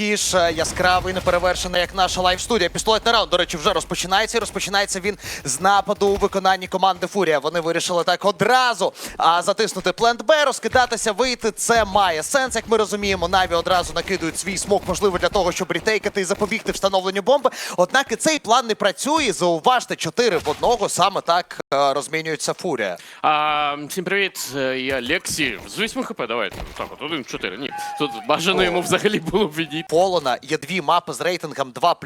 Е, яскравий, неперевершений, як наша лайв-студія. Пістолетний раунд, до речі, вже розпочинається. І розпочинається він з нападу у виконанні команди Фурія. Вони вирішили так одразу затиснути плент Б, розкидатися, вийти. Це має сенс, як ми розуміємо. Наві одразу накидують свій смок, можливо, для того, щоб рітейкати і запобігти встановленню бомби. Однак і цей план не працює. Зауважте, 4 в одного. Саме так е, розмінюється Фурія. А, всім привіт, е, я Лексі. З 8 хп, давайте. Так, от 1-4. Ні. Тут бажано йому взагалі було б відійти. Полона є дві мапи з рейтингом 2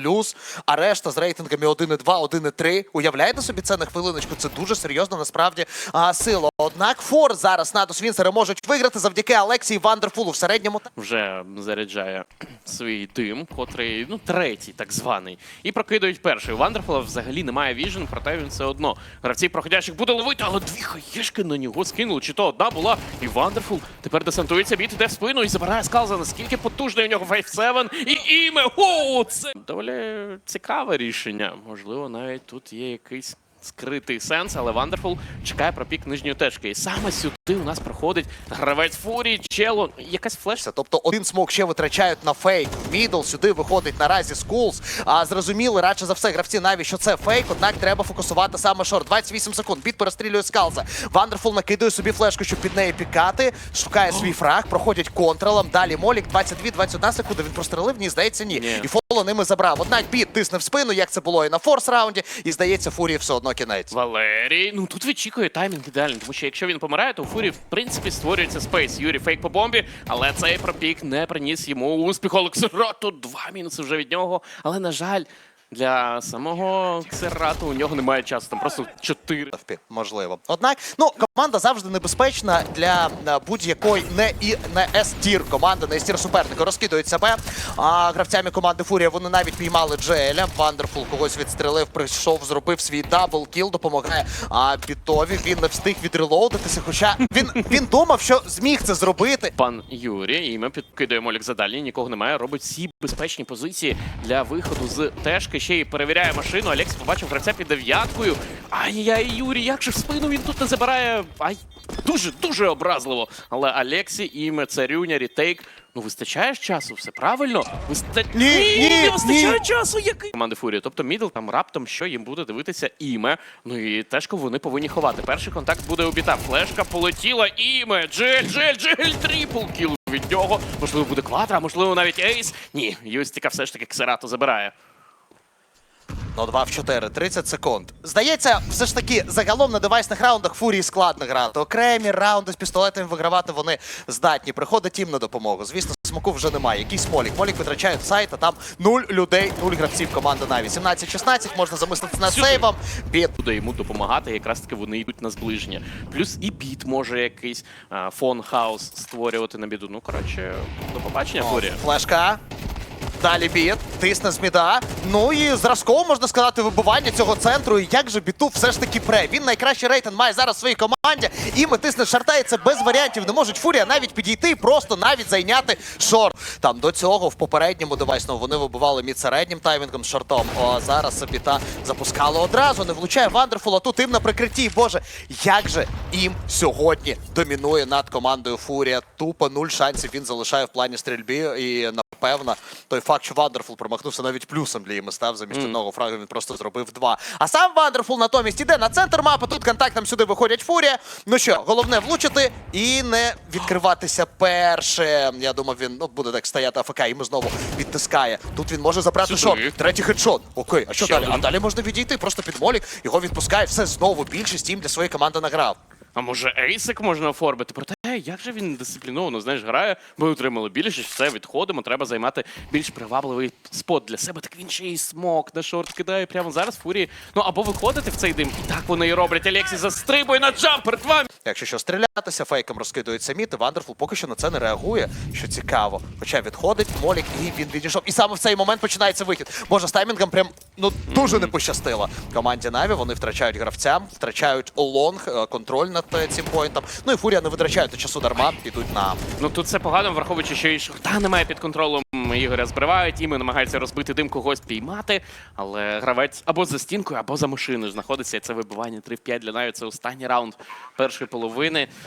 а решта з рейтингами 1,2, 1,3. Уявляєте собі це на хвилиночку? Це дуже серйозно насправді а, сила. Однак фор зараз Надус Вінсери можуть виграти завдяки Алексії Вандерфулу в середньому. Вже заряджає свій дим, котрий, ну, третій, так званий. І прокидають перший. У Вандерфула взагалі немає віжен, проте він все одно. Гравці проходящих буде ловити, але дві хаєшки на нього скинули. Чи то одна була, і Вандерфул тепер десантується, біт іде в спину і забирає скалза. Наскільки потужний у нього 5-7 і іме. Оу, це доволі цікаве рішення. Можливо, навіть тут є якийсь. Скритий сенс, але Вандерфул чекає про пік нижньої тежки. І саме сюди у нас проходить гравець Фурії, чело. Якась флеш Це, Тобто один смок ще витрачають на фейк. Мідл сюди виходить наразі Скулс. А зрозуміли, радше за все, гравці наві, що це фейк, однак треба фокусувати саме шорт. 28 секунд. Біт перестрілює скалза. Вандерфул накидує собі флешку, щоб під неї пікати. Шукає свій фраг, проходять контролом. Далі Молік 22-21 секунди. Він прострелив, ні, здається, ні. Ні. І фоло ними забрав. Однак біт тисне в спину, як це було і на форс раунді. І здається, Фурії все одно кінець. Валерій. Ну тут вичікує таймінг ідеальний, тому що якщо він помирає, то у Фурі в принципі створюється спейс. Юрій фейк по бомбі, але цей пропік не приніс йому успіху. Олексирату два мінуси вже від нього. Але на жаль, для самого Ксерату у нього немає часу. Там просто чотири. Можливо. Однак, ну команда завжди небезпечна для е, будь-якої не і не С-тір команди, не С-тір суперника. Розкидують себе. А гравцями команди Фурія вони навіть піймали Джееля. Вандерфул когось відстрелив, прийшов, зробив свій дабл кіл, допомагає. А бітові він не встиг відрелоудитися. Хоча він він думав, що зміг це зробити. Пан Юрій, і ми підкидує молік за далі, нікого немає. Робить всі безпечні позиції для виходу з тежки. Ще й перевіряє машину. Алекс побачив гравця під дев'яткою. Ай-яй, Юрій, як же в спину він тут не забирає. Ай, дуже дуже образливо. Але Алексі, іме, царюня, рітейк. Ну, вистачає ж часу, все правильно? Виста... Ні, ні, не вистачає ні. часу, який команди Фурія. Тобто Мідл там раптом що їм буде дивитися іме. Ну і тежку вони повинні ховати. Перший контакт буде у біта. Флешка полетіла. Іме, Джель, Джель, Джель, трипл кіл від нього. Можливо, буде квадра, можливо, навіть ейс. Ні, Юстіка все ж таки Ксерато забирає. Ну, 2 в 4, 30 секунд. Здається, все ж таки, загалом на девайсних раундах Фурії складно грати. Окремі раунди з пістолетами вигравати вони здатні. Приходить їм на допомогу. Звісно, смаку вже немає. Якийсь молік. Молік витрачає сайт, а там 0 людей, 0 гравців команди Наві. 17-16, можна замислитися над сейвом. Біт Буде йому допомагати, якраз таки вони йдуть на зближення. Плюс і біт може якийсь фон хаус створювати на біду. Ну, коротше, до побачення, Фурія. Флешка. Далі біт, тисне з міда. Ну і зразково можна сказати вибивання цього центру. І як же біту все ж таки пре. Він найкращий рейтинг має зараз в своїй команді. І ми тисне шарта, і це без варіантів. Не можуть Фурія навіть підійти і просто навіть зайняти шорт. Там до цього в попередньому девайсному вони вибивали мід середнім таймінгом шортом. О, зараз біта запускали одразу. Не влучає Вандерфул, а тут їм на прикритті. Боже, як же їм сьогодні домінує над командою Фурія. Тупо нуль шансів він залишає в плані стрільби. І напевно, той факт, що Вандерфул промахнувся навіть плюсом для їм став замість одного фрагу, він просто зробив два. А сам Вандерфул натомість іде на центр мапи. Тут контактом сюди виходять Фурія. Ну що, головне влучити і не відкриватися перше. Я думав, він ну, буде так стояти АФК, і ми знову відтискає. Тут він може забрати Сюди. шорт. Третій хедшот. Окей, а що Ще далі? А далі можна відійти, просто під молік. Його відпускає. Все знову більшість їм для своєї команди награв. А може ейсик можна оформити? Проте як же він дисципліновано знаєш, грає. Ми отримали більшість, все відходимо. Треба займати більш привабливий спот для себе. Так він ще й смок на шорт кидає прямо зараз. Фурії. Ну або виходити в цей дим. Так вони і роблять. Алексій застрибує на джампер. Два Якщо що стрілятися, фейком розкидується міт, і Вандерфул поки що на це не реагує, що цікаво. Хоча відходить Молік, і він відійшов. І саме в цей момент починається вихід. Боже, з таймінгом прям ну дуже не пощастило. Команді Наві вони втрачають гравця, втрачають лонг, е, контроль над е, цим поінтом. Ну і Фурія не витрачають часу дарма, ідуть на Ну тут це погано, враховуючи, що і шахта немає під контролем. Ігоря збривають, іми намагаються розбити дим когось піймати, але гравець або за стінкою, або за машиною знаходиться. І це вибивання 3 в 5 для Наві. Це останній раунд першої половини.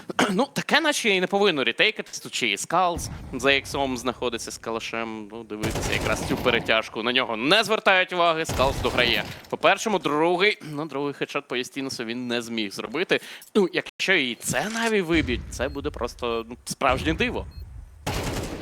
Ну, таке наче і не повинно рітейкатись. Тут ще і Скалс за ексом знаходиться з калашем. Ну, дивитися якраз цю перетяжку. На нього не звертають уваги, Скалс дограє. По першому, другий, ну, другий хедшот по Єстінусу він не зміг зробити. Ну, якщо і це наві виб'ють, це буде просто ну, справжнє диво.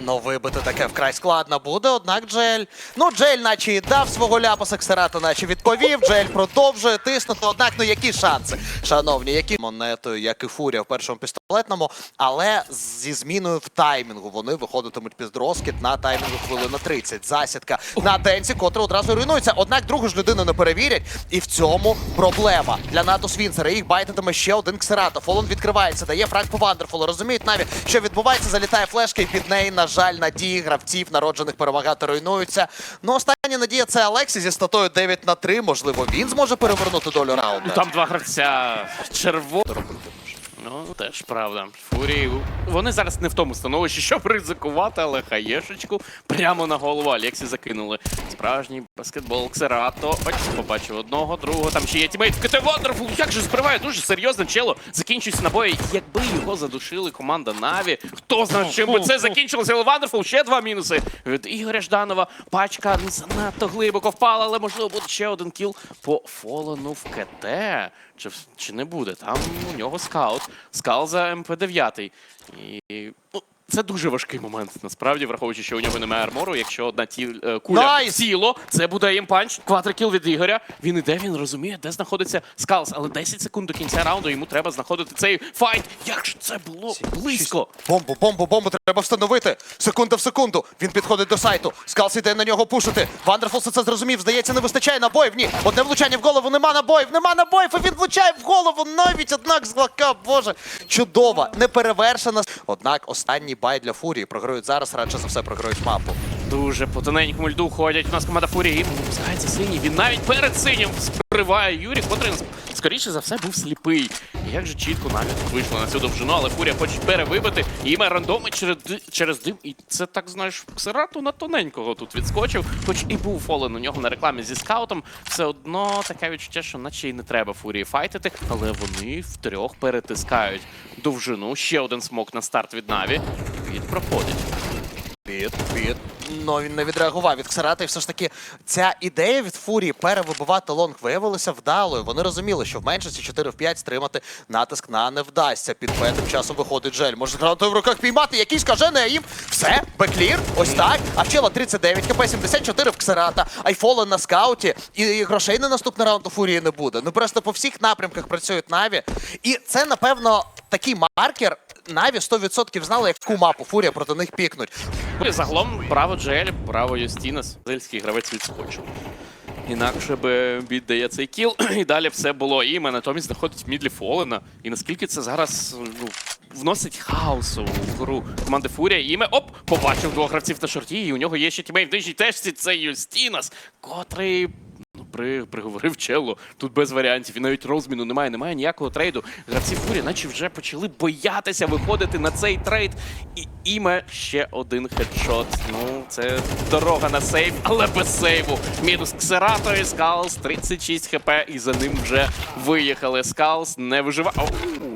Ну, вибити таке вкрай складно буде, однак Джель. Ну, Джель, наче і дав свого ляпаса, Ксерато, наче відповів. Джель продовжує тиснути. Однак, ну які шанси, шановні, які монетою, як і Фурія в першому пістолетному, але зі зміною в таймінгу вони виходитимуть під розкид на таймінгу хвилина 30. Засідка на денці, котра одразу руйнується. Однак другу ж людину не перевірять, і в цьому проблема для НАТО Свінцера. Їх байтитиме ще один Ксерато. Фолон відкривається, дає фраг по Вандерфолу. Розуміють наві, що відбувається, залітає флешка, і під неї, на жаль, надії гравців, народжених перемагати, руйнуються. Ну, остання надія це Алексі зі статою 9 на 3. Можливо, він зможе перевернути долю раунду. Ну там два гравця червоно. Ну, теж правда. Фурії. Вони зараз не в тому становищі, щоб ризикувати, але хаєшечку прямо на голову Алексі закинули. Справжній баскетбол Ксерато. Ось побачив одного, другого. Там ще є тімейт КТ Вандерфул. Як же збриває дуже серйозно чело. Закінчується набої. Якби його задушили команда Наві, хто знає, чим би це закінчилося. Але Вандерфул ще два мінуси від Ігоря Жданова. Пачка не занадто глибоко впала, але можливо буде ще один кіл по Фолену в КТ. Чи, чи не буде? Там у нього скаут. Скал за МП-9. І ну, це дуже важкий момент, насправді, враховуючи, що у нього немає армору. Якщо одна ті, е, куля в тіло, це буде імпанч. Квадрикіл від Ігоря. Він іде, він розуміє, де знаходиться Скалс. Але 10 секунд до кінця раунду йому треба знаходити цей файт. Як же це було близько? Бомбу, бомбу, бомбу треба встановити. Секунда в секунду. Він підходить до сайту. Скалс іде на нього пушити. Вандерфул це зрозумів. Здається, не вистачає набоїв. Ні, одне влучання в голову, нема набоїв, нема набоїв, і він влучає в голову. Навіть однак з лака, боже. Чудова, неперевершена. Однак останній бай для фурії програють зараз, радше за все програють мапу. Дуже по тоненькому льду ходять. У нас команда Фурії. Випускається синій. Він навіть перед синім сприває Юрій, котрий скоріше за все був сліпий. Як же чітко навіть вийшло на цю довжину, але Фурія хоче перевибити. І рандоми через, через дим. І це так знаєш, Ксерату на тоненького тут відскочив. Хоч і був фолен у нього на рекламі зі скаутом. Все одно таке відчуття, що наче й не треба Фурії файтити, але вони втрьох перетискають довжину. Ще один смок на старт від Наві. Від проходить. Під, під. Ну він не відреагував від Ксарата, і все ж таки ця ідея від Фурії перевибивати лонг виявилася вдалою. Вони розуміли, що в меншості 4 в 5 стримати натиск на не вдасться. Під Б часом виходить Джель. Може гранатою в руках піймати, якийсь кажений аїм. Все, беклір, ось так. А вчила 39, КП 74 в Ксарата, айфолен на скауті. І грошей на наступний раунд у Фурії не буде. Ну просто по всіх напрямках працюють Наві. І це, напевно, такий маркер. Наві 100% знали, яку мапу Фурія проти них пікнуть. Ну, загалом право Джелі, право Юстінес. Зельський гравець відскочив. Інакше би віддає цей кіл, і далі все було. І мене натомість знаходить мідлі Фолена. І наскільки це зараз ну, вносить хаосу в гру команди Фурія. Іме, оп, побачив двох гравців на шорті, і у нього є ще тімей в нижній тежці, це Юстінес, котрий. Ну, при, приговорив чело. Тут без варіантів. І навіть розміну немає, немає ніякого трейду. Гравці Фурі, наче вже почали боятися виходити на цей трейд. І іме ще один хедшот. Ну, це дорога на сейв, але без сейву. Мінус Ксерато і Скалс, 36 хп, і за ним вже виїхали. Скалс не виживав. Оу,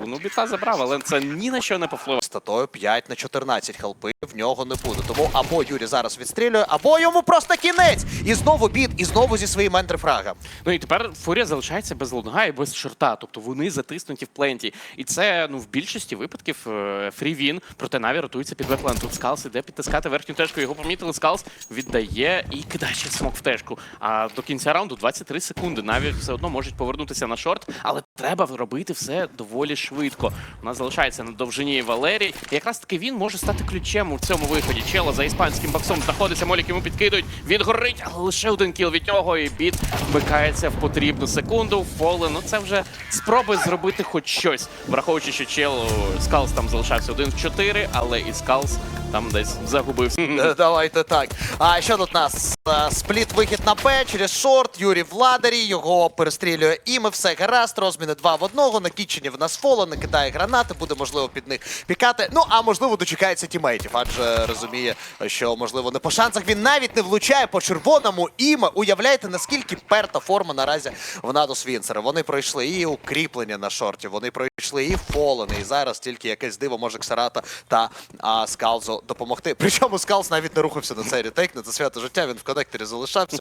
ну біта забрав, але це ні на що не повпливає. статою 5 на 14 хелпи в нього не буде. Тому або Юрій зараз відстрілює, або йому просто кінець. І знову бід, і знову зі своїм ентрифрага. Ну і тепер Фурія залишається без лонга і без шорта. Тобто вони затиснуті в пленті. І це ну в більшості випадків е, фрівін, проте Наві ротується під веплен. Тут Скалс іде підтискати верхню тежку. Його помітили. Скалс віддає і кидає смок в тежку. А до кінця раунду 23 секунди. Наві все одно можуть повернутися на шорт, але треба робити все доволі швидко. Нас залишається на довжині Валерій. І якраз таки він може стати ключем у цьому виході. Чело за іспанським боксом знаходиться, молік йому підкидують. Він горить, але лише один кіл від нього. І біт вмикається в потрібну секунду. Фоле, ну це вже спроби зробити хоч щось. Враховуючи, що Чело Скалс там залишався один в 4, але і Скалс там десь загубився. Е, Давайте так. А що тут у нас? Е, Спліт вихід на Б через шорт. Юрій в ладері, його перестрілює іми, все гаразд. Розміни два в одного. На кічені в нас фоло, накидає гранати, буде можливо під них пікати. Ну а можливо дочекається тімейтів, адже розуміє, що можливо не по шансах він навіть не влучає по червоному іме. Уявляєте, наскільки перта форма наразі в Надус Вінсера. Вони пройшли і укріплення на шорті, вони пройшли і фолени. І зараз тільки якесь диво може Ксарата та а, Скалзу допомогти. Причому Скалз навіть не рухався на цей ретейк, на це свято життя. Він в коннекторі залишався.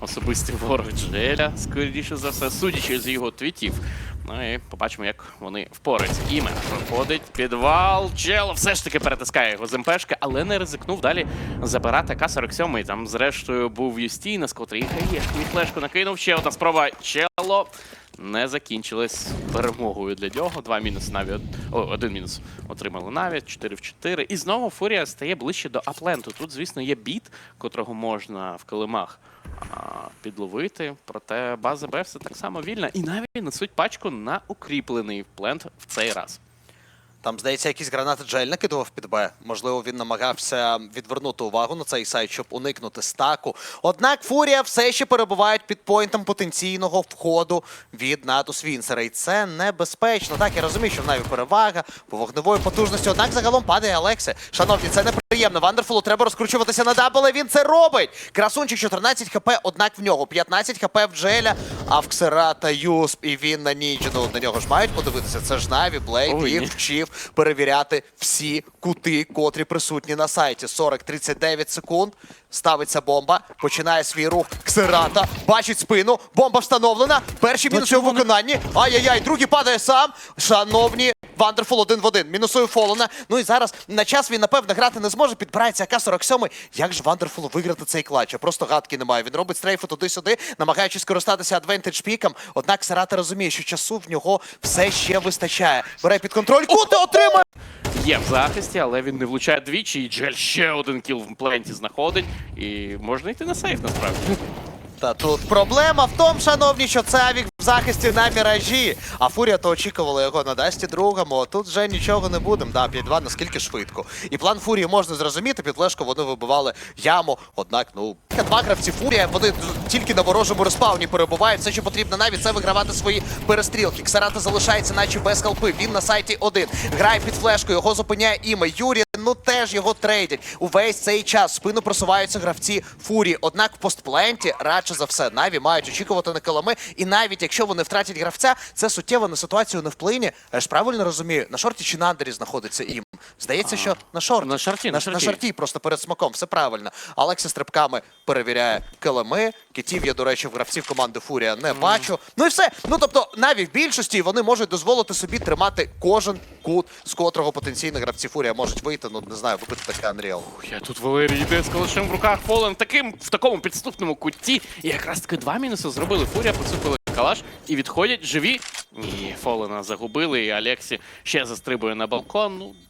Особистий ворог Джеля, скоріше за все, судячи з його твітів. Ну і побачимо, як вони впораються. Іме проходить підвал. Чело все ж таки перетискає його з МПшки, але не ризикнув далі забирати К-47. І Там, зрештою, був Юстінес, котрий хаєшку і флешку накинув. Ще одна спроба Чело. Не закінчилась перемогою для нього. Два мінуси Наві. О, один мінус отримали Наві, 4 в 4. І знову Фурія стає ближче до апленту. Тут, звісно, є біт, котрого можна в килимах підловити. Проте база Б все так само вільна. І навіть несуть пачку на укріплений плент в цей раз. Там, здається, якісь гранати Джель накидував під Б. Можливо, він намагався відвернути увагу на цей сайт, щоб уникнути стаку. Однак Фурія все ще перебувають під поінтом потенційного входу від Натус Вінсера. І це небезпечно. Так, я розумію, що в Наві перевага по вогневої потужності. Однак загалом падає Алексе. Шановні, це неприємно. Вандерфулу треба розкручуватися на дабл, він це робить. Красунчик 14 хп, однак в нього 15 хп в Джеля, а в Ксера та Юсп, і він на ніч. Ну, на нього ж мають подивитися. Це ж Наві, Блейд, їх вчив перевіряти всі кути, котрі присутні на сайті. 40-39 секунд. Ставиться бомба, починає свій рух. Ксерата, бачить спину. Бомба встановлена. Перший мінус у виконанні. Ай-яй-яй, другий падає сам. Шановні, Вандерфул один в один. Мінусує Фолона. Ну і зараз на час він, напевно, грати не зможе. Підбирається АК-47. Як ж Вандерфулу виграти цей клатч? Просто гадки немає. Він робить стрейфи туди-сюди, намагаючись скористатися адвентедж піком. Однак Ксерата розуміє, що часу в нього все ще вистачає. Бере під контроль. Кути отримає! Є в захисті, але він не влучає двічі, і Джель ще один кіл в пленті знаходить. І можна йти на сейф насправді. Та тут проблема в тому, шановні, що це авік в захисті на міражі. А Фурія то очікувала його на Дасті другому. а Тут вже нічого не будемо. Да, 5-2 наскільки швидко. І план Фурії можна зрозуміти. Під флешку вони вибивали яму. Однак, ну, два гравці Фурія, вони тільки на ворожому респауні перебувають. Все, що потрібно навіть це вигравати свої перестрілки. Ксарата залишається, наче без халпи. Він на сайті один. Грає під флешку, його зупиняє іме. Юрій, ну теж його трейдять. Увесь цей час спину просуваються гравці Фурії. Однак в постпленті радше за все Наві мають очікувати на килими. І навіть якщо вони втратять гравця, це суттєво на ситуацію не вплине. Я ж правильно розумію, на шорті чи на андері знаходиться ім. Здається, що на шорті. На шорті, на на, шорті. шорті просто перед смаком, все правильно. Алексі стрибками перевіряє килими. Китів я, до речі, в гравців команди Фурія не бачу. Ну і все. Ну тобто, навіть в більшості вони можуть дозволити собі тримати кожен кут, з котрого потенційно гравці Фурія можуть вийти. Ну не знаю, вибити таке Unreal. Я тут Валерій йде з калашем в руках Фолен таким в такому підступному куті. І якраз таки два мінуси зробили. Фурія поцупили калаш і відходять живі. Ні, Фолена загубили, і Алексі ще застрибує на балкон. Ну,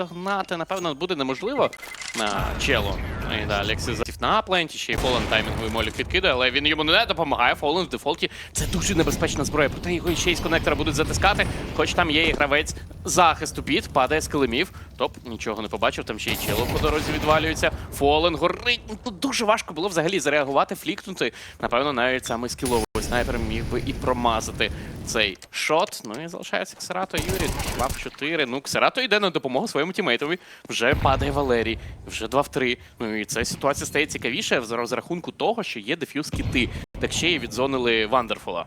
догнати, напевно, буде неможливо на чело. Ну І да, Алексі затів на пленті, ще й Фолен таймінговий молік відкидає, але він йому не допомагає. Фолен в дефолті. Це дуже небезпечна зброя. Проте його ще й з коннектора будуть затискати. Хоч там є і гравець захисту під, падає з килимів. Топ нічого не побачив, там ще й чело по дорозі відвалюється. Фолен горить. Ну, Тут дуже важко було взагалі зареагувати, флікнути. Напевно, навіть саме скіловий снайпер міг би і промазати цей шот. Ну і залишається Ксерато Юрій. 2 в 4. Ну, Ксерато йде на допомогу своєму тімейтові. Вже падає Валерій. Вже 2 в 3. Ну і ця ситуація стає цікавіше з розрахунку того, що є дефюз кіти. Так ще й відзонили Вандерфола.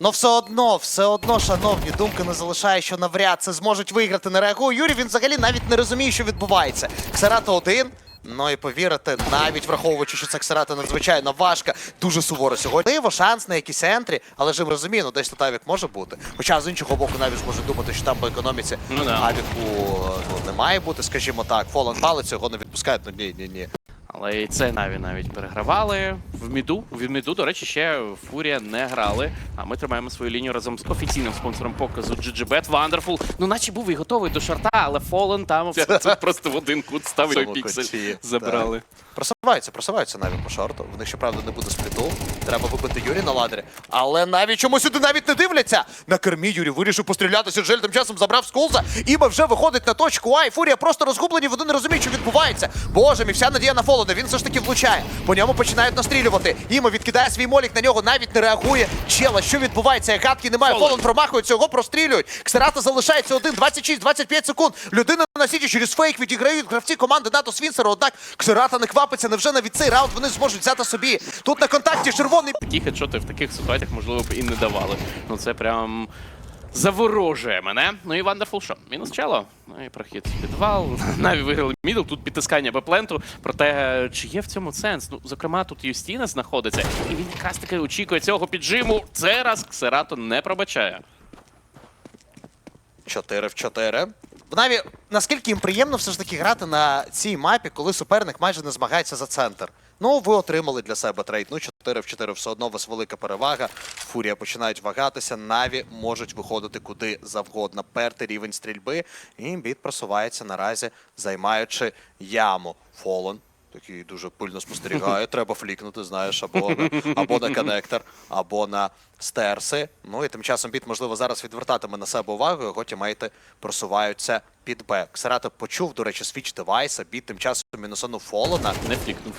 Ну все одно, все одно, шановні, думки не залишає, що навряд це зможуть виграти. Не реагує. Юрій він взагалі навіть не розуміє, що відбувається. Ксерата один. Ну і повірити, навіть враховуючи, що це Ксерата надзвичайно важка, дуже суворо сьогодні. Диво, шанс на якісь ентрі, але ж розумію, ну десь тут авік може бути. Хоча з іншого боку, навіть може думати, що там по економіці Ну да. авіку ну, не має бути, скажімо так. Фолан палець його не відпускають. Ну ні, ні, ні. Але і це Наві навіть перегравали в міду. В міду, до речі, ще Фурія не грали. А ми тримаємо свою лінію разом з офіційним спонсором показу GGBet Wonderful. Ну, наче був і готовий до шарта, але Фолен там просто в один кут ставить Цьому піксель. Забрали. Просуваються, просуваються навіть по шорту. В них, щоправда, не буде спліту. Треба вибити Юрі на ладері. Але навіть чомусь сюди навіть не дивляться. На кермі Юрій вирішив пострілятися. Джель тим часом забрав скулза. Іба вже виходить на точку А. І Фурія просто розгублені, вони не розуміють, що відбувається. Боже мій, вся надія на фоло. Фолона. Він все ж таки влучає. По ньому починають настрілювати. Імо відкидає свій молік, на нього навіть не реагує. Чела, що відбувається? Гадки немає. Фолон. Фолон промахується, його прострілюють. Ксерата залишається один, 26-25 секунд. Людина на сіті через фейк відіграють гравці команди НАТО Свінсера. Однак Ксерата не квапиться. Невже навіть цей раунд вони зможуть взяти собі? Тут на контакті червоний Такі хедшоти в таких ситуаціях, можливо, б і не давали. Ну це прям заворожує мене. Ну і Вандерфул що? Мінус чело. Ну і прохід підвал. Наві виграли мідл, тут підтискання Б-пленту. Проте, чи є в цьому сенс? Ну, зокрема, тут Юстіна знаходиться, і він якраз таки очікує цього піджиму. Це раз Ксерато не пробачає. 4 в 4. Наві, наскільки їм приємно все ж таки грати на цій мапі, коли суперник майже не змагається за центр. Ну, ви отримали для себе трейд. Ну, 4 в 4 все одно у вас велика перевага. Фурія починають вагатися. Наві можуть виходити куди завгодно. Перти рівень стрільби. І бід просувається наразі, займаючи яму. Фолон. Такий дуже пильно спостерігає. Треба флікнути, знаєш, або на, або на коннектор, або на стерси. Ну і тим часом біт, можливо, зараз відвертатиме на себе увагу. Його тімейти просуваються під Б. Ксерата почув, до речі, свіч девайса. Біт тим часом мінусану Фолона. Не флікнув.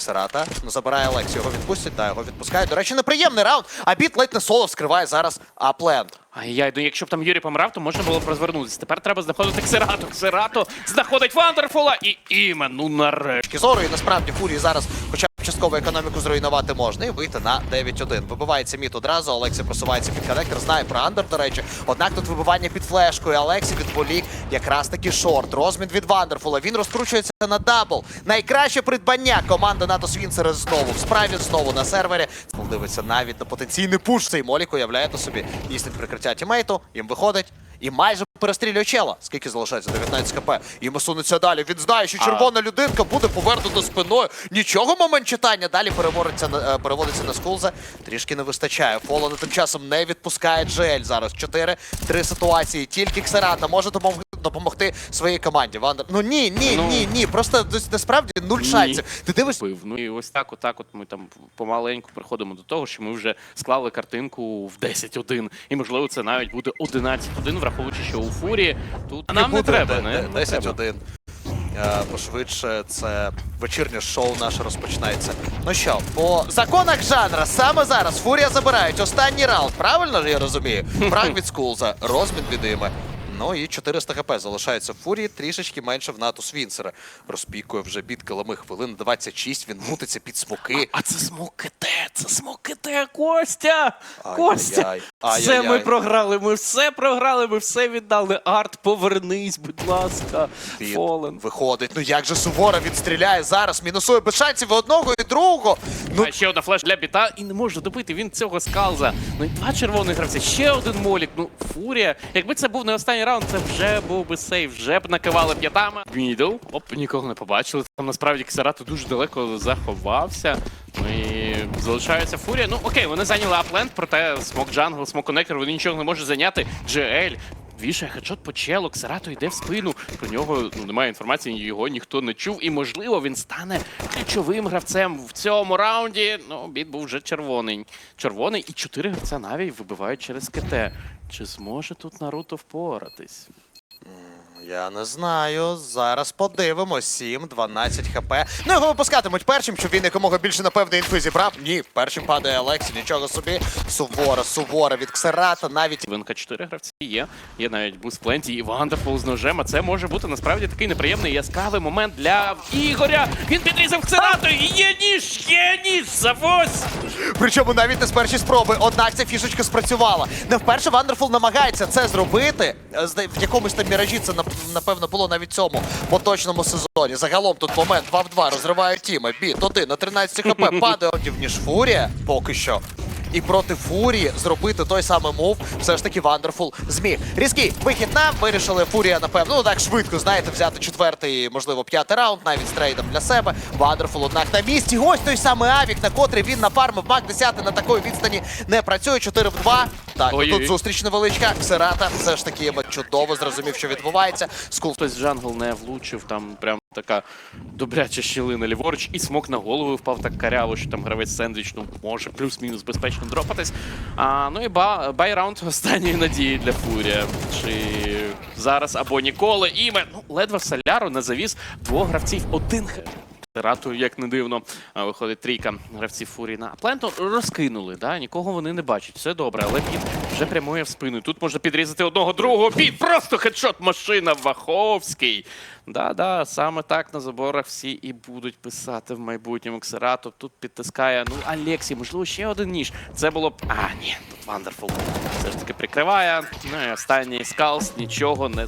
Ксерата ну, забирає Лекс, Його відпустять, да, його відпускають. До речі, неприємний раунд. А біт ледь не соло вскриває зараз Апленд. Ай-яй, ну якщо б там Юрій помирав, то можна було б розвернутися. Тепер треба знаходити Ксерату. Ксерато знаходить Вандерфула і імену нарешті. зору, і насправді Фурії зараз, хоча частково економіку зруйнувати можна, і вийти на 9-1. Вибивається міт одразу, Олексій просувається під коннектор, знає про андер, до речі. Однак тут вибивання під флешкою. Олексій відволік якраз таки шорт. Розмін від Вандерфула. Він розкручується на дабл. Найкраще придбання команди НАТО Свінцери знову в справі знову на сервері. Дивиться навіть на потенційний пуш. Цей молік уявляє на собі дійсне прикриття тімейту. Їм виходить. І майже перестрілює чела. Скільки залишається? 19 кп. Йому сунеться далі. Він знає, що червона людинка буде повернута спиною. Нічого момент читання. Далі переводиться на, е, переводиться на скулза. Трішки не вистачає. Фолона тим часом не відпускає Джель. Зараз 4-3 ситуації. Тільки Ксерата може допомогти. Допомогти своїй команді. Вандер. Ну ні, ні, Ну. ні, ні. Просто насправді нуль шансів. Ти дивишся. Ну і ось так, отак, от ми там помаленьку приходимо до того, що ми вже склали картинку в 10-1. І можливо це навіть буде 11-1, враховуючи, що у фурі тут нам не треба. Не, де- не 10-1. Е, Пошвидше це вечірнє шоу наше розпочинається. Ну що, по законах жанра, саме зараз Фурія забирають останній раунд. Правильно ж я розумію? Фраг від Скулза, розмін від Іми. Ну і 400 хп залишається в Фурії, трішечки менше в НАТО Свінцера. Розпікує вже бід килими хвилин 26, він мутиться під смоки. А це смокете, це смокете, Костя! Ай-яй-яй, Костя! Все ай-яй-яй. ми програли, ми все програли, ми все віддали. Арт, повернись, будь ласка. Фолен. виходить. Ну як же Сувора відстріляє зараз, мінусує без шансів і одного і другого. Ну А ще одна флеш для біта і не може добити він цього скалза. Ну і два червоних гравця, ще один молік. Ну, фурія. Якби це був не останній раунд, це вже був би сейф, вже б накивали п'ятами. Мідл. Оп, нікого не побачили. Там насправді Ксерату дуже далеко заховався. Ну і залишається фурія. Ну окей, вони зайняли апленд, проте смок джангл, смок коннектор, вони нічого не можуть зайняти. GL. Вішає хедшот по челу, Ксерато йде в спину. Про нього ну, немає інформації, його ніхто не чув. І можливо він стане ключовим гравцем в цьому раунді. Ну, біт був вже червоний. Червоний і чотири гравця Наві вибивають через КТ. Чи зможе тут Наруто впоратись? Я не знаю. Зараз подивимось. 7, 12 хп. Ну його випускатимуть першим, щоб він якомога більше напевно інфи зібрав. Ні, першим падає Алексі, нічого собі. Сувора, сувора від Ксерата, навіть ВНК 4 гравці є. Є навіть буст пленті і Вандерфул з ножем. А це може бути насправді такий неприємний яскравий момент для Ігоря. Він підрізав Ксерато і є ніж! Є ніж! Завось! Причому навіть не з першої спроби. Однак ця фішечка спрацювала. Не вперше Вандерфул намагається це зробити. В якомусь там міражі це нап- напевно було навіть цьому поточному сезоні. Загалом тут момент 2 в 2 розривають тіма. Біт 1 на 13 хп падає ніж Фурія поки що. І проти Фурії зробити той самий мув все ж таки Вандерфул зміг. Різкий вихід нам вирішили Фурія, напевно, ну так швидко, знаєте, взяти четвертий, можливо, п'ятий раунд, навіть з трейдом для себе. Вандерфул, однак на місці. Ось той самий Авік, на котрий він нафармив. Мак 10 на такої відстані не працює. 4 в 2. Так, Ой-ой-ой. тут зустріч невеличка. Ксерата все ж таки чудово зрозумів, що відбувається. Скул Хтось джангл не влучив, там прям така добряча щілина ліворуч, і смок на голову впав так каряво, що там гравець сендвіч, ну може плюс-мінус безпечно дропатись. А, ну і ба, бай-раунд останньої надії для Фурія. Чи зараз або ніколи. Іме, ну ледве соляру не завіз двох гравців. Один х- як не дивно, виходить трійка гравців Фурії на Пленту. Розкинули, да? нікого вони не бачать. Все добре, але Піт вже прямує в спину. Тут можна підрізати одного другого. Піт просто хедшот машина Ваховський. Да-да, саме так на заборах всі і будуть писати в майбутньому Ксерату. Тут підтискає. Ну, Алексій, можливо, ще один ніж. Це було б. А, ні, тут Вандерфул все ж таки прикриває. Ну і останній скалс нічого не